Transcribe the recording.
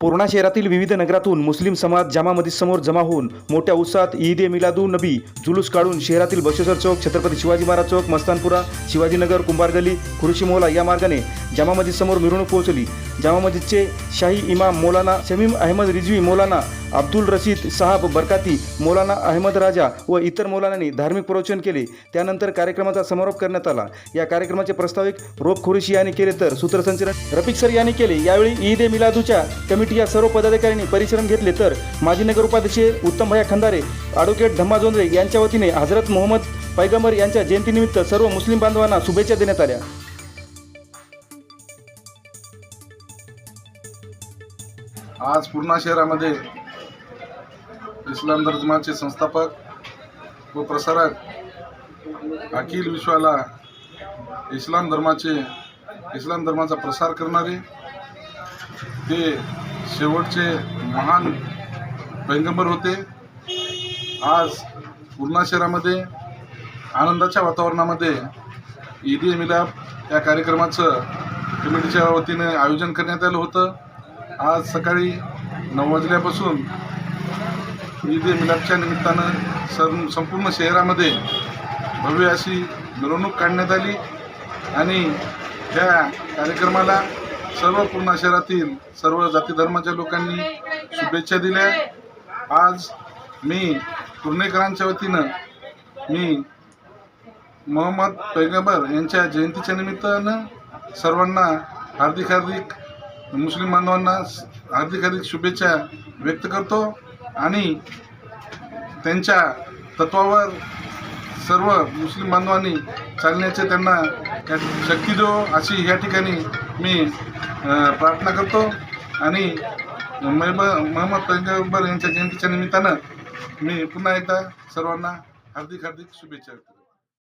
पूर्णा शहरातील विविध नगरातून मुस्लिम समाज जमा मस्जिदसमोर जमा होऊन मोठ्या उत्साहात ईद ए मिलादू नबी जुलूस काढून शहरातील बसेश्वर चौक छत्रपती शिवाजी महाराज चौक मस्तानपुरा शिवाजीनगर कुंभारगली गली मोहला या मार्गाने जामा मस्जिदसमोर मिरवणूक पोहोचली. जामा मस्जिदचे शाही इमाम मौलाना शमीम अहमद रिजवी मौलाना अब्दुल रशीद साहब बरकाती मौलाना अहमद राजा व इतर मौलानांनी धार्मिक प्रवचन केले. त्यानंतर कार्यक्रमाचा समारोप करण्यात आला. या कार्यक्रमाचे प्रस्ताविक रोप खुरेशी यांनी केले तर सूत्रसंचलन रफिक सर यांनी केले. यावेळी ईद ए मिलादूच्या या सर्व पदाधिकाऱ्यांनी परिश्रम घेतले तर माजी नगर उपाध्यक्ष उत्तमभया खंदारे ॲडव्होकेट धम्मा जोंद्रे यांच्या वतीने हजरत मोहम्मद पैगंबर यांच्या जयंतीनिमित्त सर्व मुस्लिम बांधवांना शुभेच्छा देण्यात आल्या. आज पूर्णा शहरामध्ये इस्लाम धर्माचे संस्थापक व प्रसारक अखिल विश्वाला इस्लाम धर्माचे इस्लाम धर्माचा प्रसार करणारे ते शेवटचे महान पैगंबर होते. आज पूर्णा शहरामध्ये आनंदाच्या वातावरणामध्ये ईद मिलाप या कार्यक्रमाचं कमिटीच्या वतीने आयोजन करण्यात आलं होतं. आज सकाळी नऊ वाजल्यापासून ईद मिलापच्या निमित्तानं सर्व संपूर्ण शहरामध्ये भव्य अशी मिरवणूक काढण्यात आली आणि त्या कार्यक्रमाला सर्व पूर्ण शहरातील सर्व जाती धर्माच्या लोकांनी शुभेच्छा दिल्या. आज मी पुर्णेकरांच्या वतीनं मी मोहम्मद पैगंबर यांच्या जयंतीच्या निमित्तानं सर्वांना हार्दिक हार्दिक मुस्लिम बांधवांना हार्दिक हार्दिक शुभेच्छा व्यक्त करतो आणि त्यांच्या तत्वावर सर्व मुस्लिम बांधवांनी चालण्याचे त्यांना शक्ती देऊ अशी या ठिकाणी मी प्रार्थना करतो. आणि महब मोहम्मद पैगंबर यांच्या जयंतीच्या निमित्तानं मी पुन्हा एकदा सर्वांना हार्दिक हार्दिक शुभेच्छा देतो